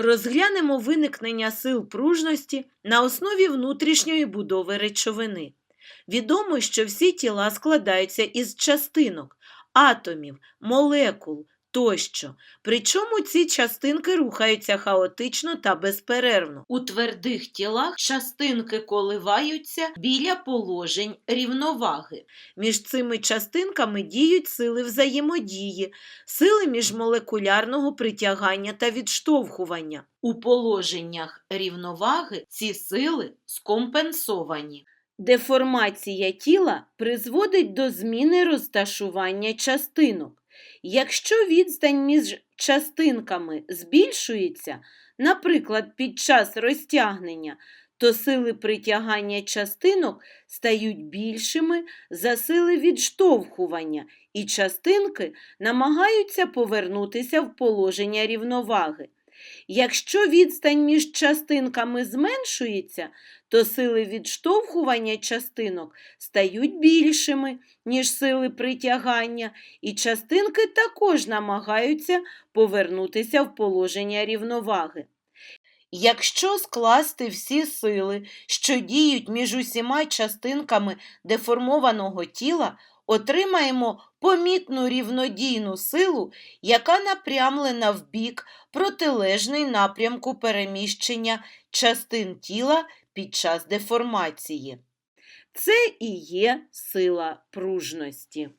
Розглянемо виникнення сил пружності на основі внутрішньої будови речовини. Відомо, що всі тіла складаються із частинок, атомів, молекул тощо. Причому ці частинки рухаються хаотично та безперервно. У твердих тілах частинки коливаються біля положень рівноваги. Між цими частинками діють сили взаємодії, сили міжмолекулярного притягання та відштовхування. У положеннях рівноваги ці сили скомпенсовані. Деформація тіла призводить до зміни розташування частинок. Якщо відстань між частинками збільшується, наприклад, під час розтягнення, то сили притягання частинок стають більшими за сили відштовхування, і частинки намагаються повернутися в положення рівноваги. Якщо відстань між частинками зменшується, то сили відштовхування частинок стають більшими, ніж сили притягання, і частинки також намагаються повернутися в положення рівноваги. Якщо скласти всі сили, що діють між усіма частинками деформованого тіла, отримаємо помітну рівнодійну силу, яка напрямлена в бік протилежний напрямку переміщення частин тіла під час деформації. Це і є сила пружності.